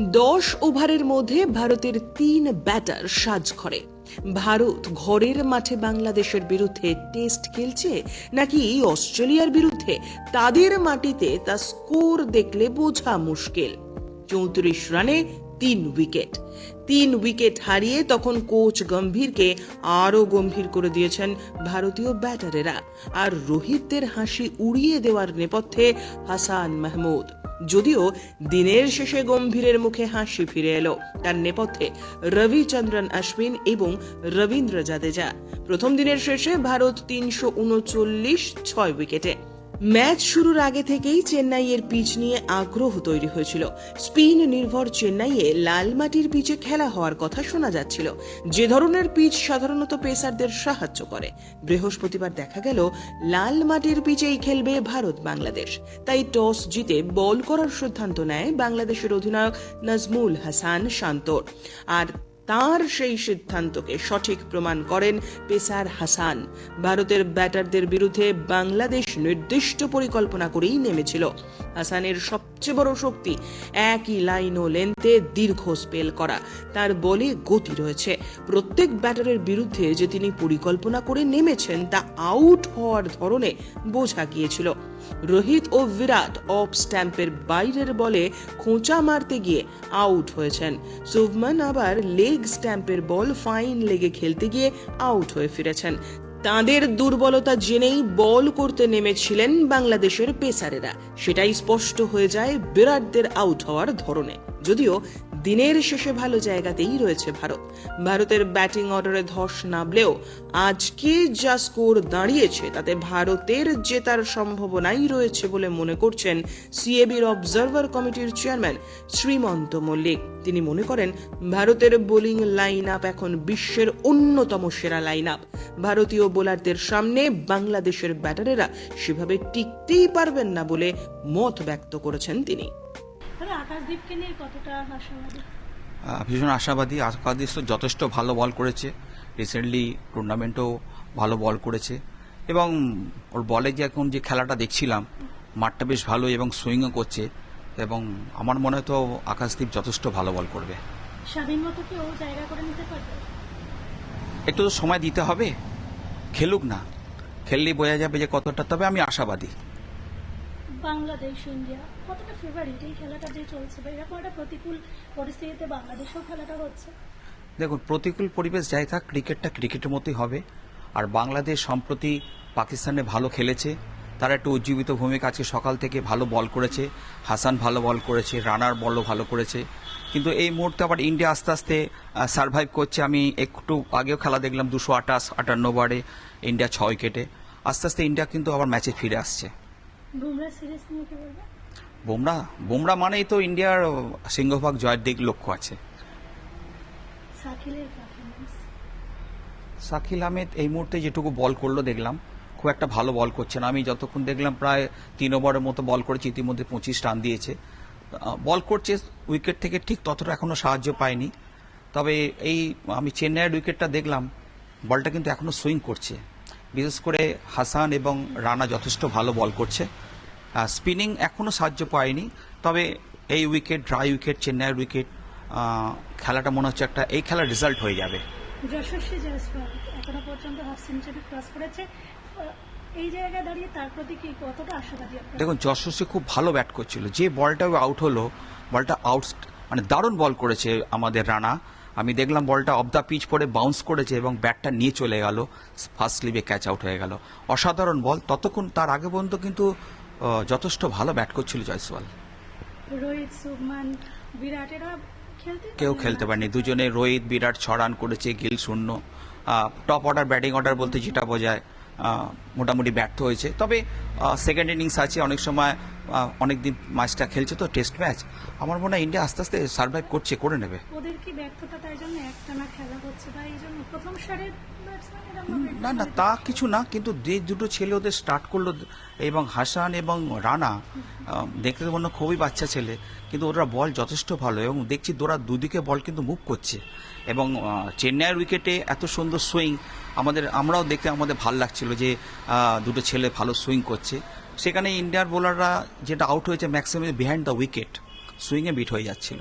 দশ ওভারের মধ্যে ভারতের তিন ব্যাটার সাজ করে ভারত ঘরের মাঠে বাংলাদেশের বিরুদ্ধে টেস্ট খেলছে নাকি অস্ট্রেলিয়ার বিরুদ্ধে? তাদের মাটিতে তা স্কোর দেখলে বোঝা মুশকিল। চৌত্রিশ রানে তিন উইকেট তিন উইকেট হারিয়ে তখন কোচ গম্ভীরকে আরও গম্ভীর করে দিয়েছেন ভারতীয় ব্যাটারেরা। আর রোহিতদের হাসি উড়িয়ে দেওয়ার নেপথ্যে হাসান মাহমুদ। যদিও দিনের শেষে গম্ভীরের মুখে হাসি ফিরে এলো। তার নেপথ্যে রবিচন্দ্রন অশ্বিন এবং রবীন্দ্র জাদেজা। প্রথম দিনের শেষে ভারত তিনশো উনচল্লিশ ছয় উইকেটে ম্যাচ শুরুর আগে থেকেই চেন্নাইয়ের পিচ নিয়ে আগ্রহ তৈরি হয়েছিল। স্পিন নির্ভর চেন্নাইয়ে লাল মাটির পিচে খেলা হওয়ার কথা শোনা যাচ্ছিল। যে ধরনের পিচ সাধারণত পেসারদের সাহায্য করে। বৃহস্পতিবার দেখা গেল, লাল মাটির পিচেই খেলবে ভারত বাংলাদেশ। তাই টস জিতে বল করার সিদ্ধান্ত নেয় বাংলাদেশের অধিনায়ক নাজমুল হাসান শান্তর। আর তার সেই সিদ্ধান্তকে সঠিক প্রমাণ করেন পেসার হাসান। ভারতের ব্যাটারদের বিরুদ্ধে বাংলাদেশ নির্দিষ্ট পরিকল্পনা করেই নেমেছিল। হাসানের সবচেয়ে বড় শক্তি একই লাইন ও লেন্থে দীর্ঘ স্পেল করা। তার বলে গতি রয়েছে। প্রত্যেক ব্যাটারের বিরুদ্ধে যে তিনি পরিকল্পনা করে নেমেছেন তা আউট হওয়ার ধরনে বোঝা গিয়েছিল। রোহিত ও বিরাট অফ স্ট্যাম্পের বাইরের বলে খোঁচা মারতে গিয়ে আউট হয়েছেন। শুভমান আবার লেগ স্ট্যাম্পের বল ফাইন লেগে খেলতে গিয়ে আউট হয়ে ফিরেছেন। তাদের দুর্বলতা জেনেই বল করতে নেমেছিলেন বাংলাদেশের পেসারেরা। সেটাই স্পষ্ট হয়ে যায় বিরাটদের আউট হওয়ার ধরনে। যদিও দিনের শেষে ভালো জায়গাতেই রয়েছে ভারত। ভারতের ব্যাটিং অর্ডারে ধস নামলেও আজকে যা স্কোর দাঁড়িয়েছে, তাতে ভারতের জেতার সম্ভাবনাই রয়েছে বলে মনে করছেন সিএবির অবজারভার কমিটির চেয়ারম্যান শ্রীমন্ত মল্লিক। তিনি মনে করেন, ভারতের বোলিং লাইন আপ এখন বিশ্বের অন্যতম সেরা লাইন আপ ভারতীয় বোলারদের সামনে বাংলাদেশের ব্যাটারেরা সেভাবে টিকতেই পারবেন না বলে মত ব্যক্ত করেছেন তিনি। আকাশদীপকে নিয়ে কতটা আশাবাদী ভীষণ আশাবাদী। আকাশ তো যথেষ্ট ভালো বল করেছে। রিসেন্টলি টুর্নামেন্টও ভালো বল করেছে। এবং ওর বলে যে এখন যে খেলাটা দেখছিলাম মাঠটা বেশ ভালো এবং সুইংও করছে। এবং আমার মনে হয় তো আকাশদীপ যথেষ্ট ভালো বল করবে। একটু তো সময় দিতে হবে। খেলুক না। খেললেই বোঝা যাবে যে কতটা তবে আমি আশাবাদী। বাংলাদেশ, ইন্ডিয়া। কতটা ফেভারিট এই খেলাটা যে চলছে? বা এরকম একটা প্রতিকূল পরিস্থিতিতে বাংলাদেশেও খেলাটা হচ্ছে? দেখুন, প্রতিকূল পরিবেশ যাই থাক, ক্রিকেটটা ক্রিকেটের মতোই হবে। আর বাংলাদেশ সম্প্রতি পাকিস্তানে ভালো খেলেছে। তারা একটু উজ্জীবিত ভূমিকা আজকে সকাল থেকে ভালো বল করেছে। হাসান ভালো বল করেছে, রানার বলও ভালো করেছে। কিন্তু এই মুহূর্তে আবার ইন্ডিয়া আস্তে আস্তে সার্ভাইভ করছে। আমি একটু আগেও খেলা দেখলাম, দুশো আটাশ আটান্ন ওভারে ইন্ডিয়া ছয় উইকেটে। আস্তে আস্তে ইন্ডিয়া কিন্তু আবার ম্যাচে ফিরে আসছে। বুমরা সিরিজ নিয়ে কি বলবে? বুমরা? বুমরা মানেই তো ইন্ডিয়ার সিংহভাগ জয়ের দিক লক্ষ্য আছে। সাকিল আহমেদ এই মুহূর্তে যেটুকু বল করল দেখলাম খুব একটা ভালো বল করছে না। আমি যতক্ষণ দেখলাম প্রায় তিন ওভারের মতো বল করেছে ইতিমধ্যে পঁচিশ রান দিয়েছে। বল করছে উইকেট থেকে ঠিক ততটা এখনও সাহায্য পায়নি। তবে এই আমি চেন্নাইয়ের উইকেটটা দেখলাম বলটা কিন্তু এখনও সুইং করছে। বিশেষ করে হাসান এবং রানা যথেষ্ট ভালো বল করছে। স্পিনিং এখনও সাহায্য পায়নি তবে এই উইকেট ড্রাই উইকেট চেন্নাইয়ের উইকেট খেলাটা মনে হচ্ছে একটা এই খেলার রেজাল্ট হয়ে যাবে। যশস্বী জয়সওয়াল এখনও পর্যন্ত হাফ সেঞ্চুরি ক্রস করেছে এই জায়গায় দাঁড়িয়ে তার প্রতি কি কতটা আশাবাদী দেখুন যশস্বী খুব ভালো ব্যাট করছিল। যে বলটা আউট হলো বলটা আউট মানে দারুণ বল করেছে আমাদের রানা। আমি দেখলাম বলটা অফ দ্য পিচ পরে বাউন্স করেছে এবং ব্যাটটা নিয়ে চলে গেল। ফার্স্ট লিভে ক্যাচ আউট হয়ে গেল। অসাধারণ বল। ততক্ষণ তার আগে পর্যন্ত কিন্তু যথেষ্ট ভালো ব্যাট করছিল জয়সওয়াল। রোহিত শুভমান বিরাটেরা কেউ খেলতে পারেনি। দুজনে রোহিত বিরাট ছড়ান করেছে গিল শূন্য। টপ অর্ডার ব্যাটিং অর্ডার বলতে যেটা বোঝায়। মোটামুটি ব্যর্থ হয়েছে। তবে সেকেন্ড ইনিংস আছে অনেক সময় অনেক দিন ম্যাচটা খেলছে তো টেস্ট ম্যাচ আমার মনে হয় ইন্ডিয়া আস্তে আস্তে সার্ভাইভ করছে করে নেবে। ওদের কি ব্যর্থতা তাই জন্য একটানা খেলা হচ্ছে বা জন্য? প্রথম সারের না না তা কিছু না কিন্তু যে দুটো ছেলে ওদের স্টার্ট করল এবং হাসান এবং রানা দেখতে তো মনে খুবই বাচ্চা ছেলে কিন্তু ওরা বল যথেষ্ট ভালো এবং দেখছি ওরা দুদিকে বল কিন্তু মুভ করছে। এবং চেন্নাইয়ের উইকেটে এত সুন্দর সুইং আমাদের আমরাও দেখতে আমাদের ভালো লাগছিল যে দুটো ছেলে ভালো সুইং করছে। সেখানে ইন্ডিয়ার বোলাররা যেটা আউট হয়েছে ম্যাক্সিমাম বিহাইন্ড দ্য উইকেট সুইংয়ে বিট হয়ে যাচ্ছিল।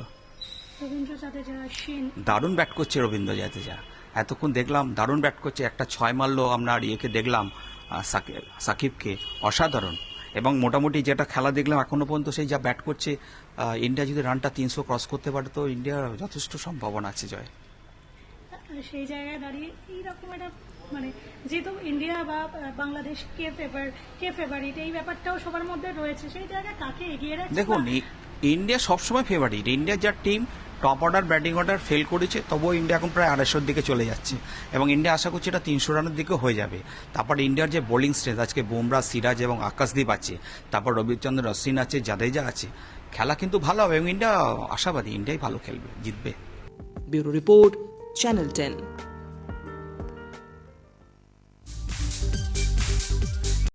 দারুণ ব্যাট করছে রবীন্দ্র জাদেজা। এতক্ষণ দেখলাম দারুণ ব্যাট করছে একটা ছয় মারলো আপনার ইয়েকে দেখলাম সাকিবকে অসাধারণ। এবং মোটামুটি যেটা খেলা দেখলাম এখনও পর্যন্ত সেই যা ব্যাট করছে ইন্ডিয়া যদি রানটা তিনশো ক্রস করতে পারে তো ইন্ডিয়ার যথেষ্ট সম্ভাবনা আছে জয়। সেই জায়গায় দাঁড়িয়ে এইরকম একটা মানে যেহেতু ইন্ডিয়া বা বাংলাদেশ কে ফেভার কে ফেভারিট এই ব্যাপারটাও সবার মধ্যে রয়েছে। সেই জায়গায় কাকে এগিয়ে রাখছে দেখুন ইন্ডিয়া সবসময় ফেভারিট ইন্ডিয়ার যা team top order batting order fail করেছে তবুও ইন্ডিয়া এখন প্রায় আড়াইশোর দিকে চলে যাচ্ছে। এবং ইন্ডিয়া আশা করছে এটা তিনশো রানের দিকেও হয়ে যাবে। তারপর ইন্ডিয়ার যে বোলিং স্ট্রেংথ আজকে বুমরা সিরাজ এবং আকাশদীপ আছে। তারপর রবিচন্দ্র অশ্বিন আছে জাদেজা আছে। খেলা কিন্তু ভালো হবে এবং ইন্ডিয়া আশাবাদী ইন্ডিয়াই ভালো খেলবে জিতবে। Bureau report Channel 10.